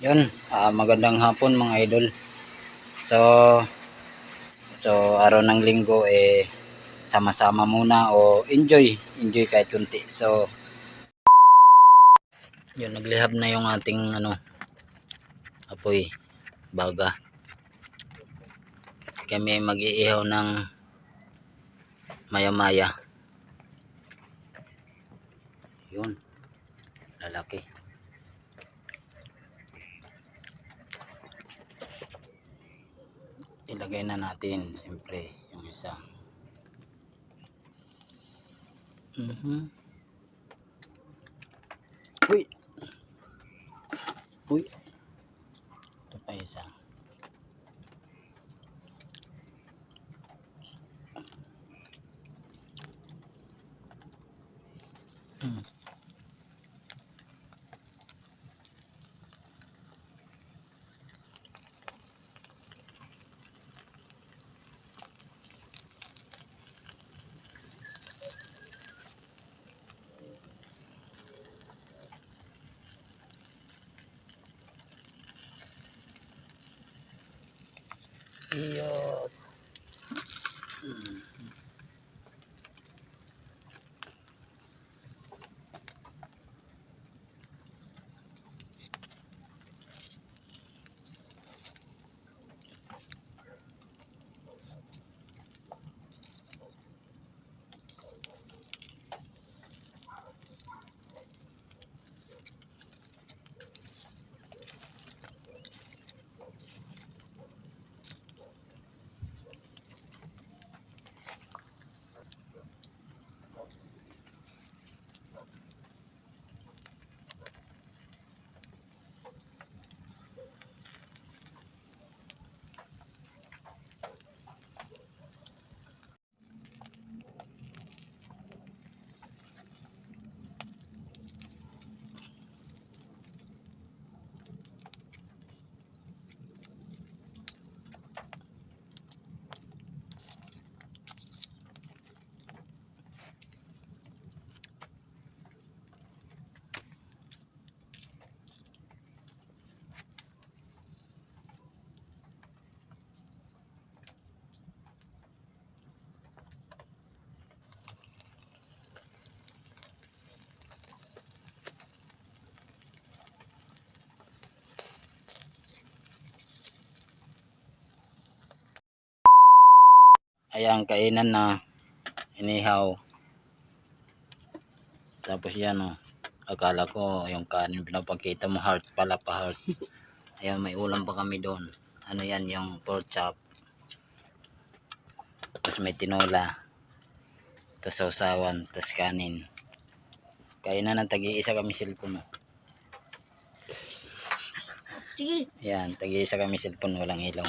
Yun, ah, magandang hapon mga idol. So, so araw ng linggo eh sama-sama muna o enjoy, enjoy kahit kunti. So, yun naglihab na yung ating ano apoy baga. Kami mag-iihaw ng maya-maya. Yun, lalaki. Ilagay na natin siyempre yung isa. Mhm. Uy! Uy! Ito pa isa Iyot. Ayan, kainan na inihaw. Tapos yan oh. Akala ko yung kanin pinapakita mo heart pala pa heart. Ayan, may ulam pa kami doon. Ano yan, yung pork chop. Tapos may tinola. Tapos sausawan, tapos kanin. Kainan ng tagi-isa kami cellphone. oh. Sige. Yan, tagi-isa kami cellphone, walang ilaw.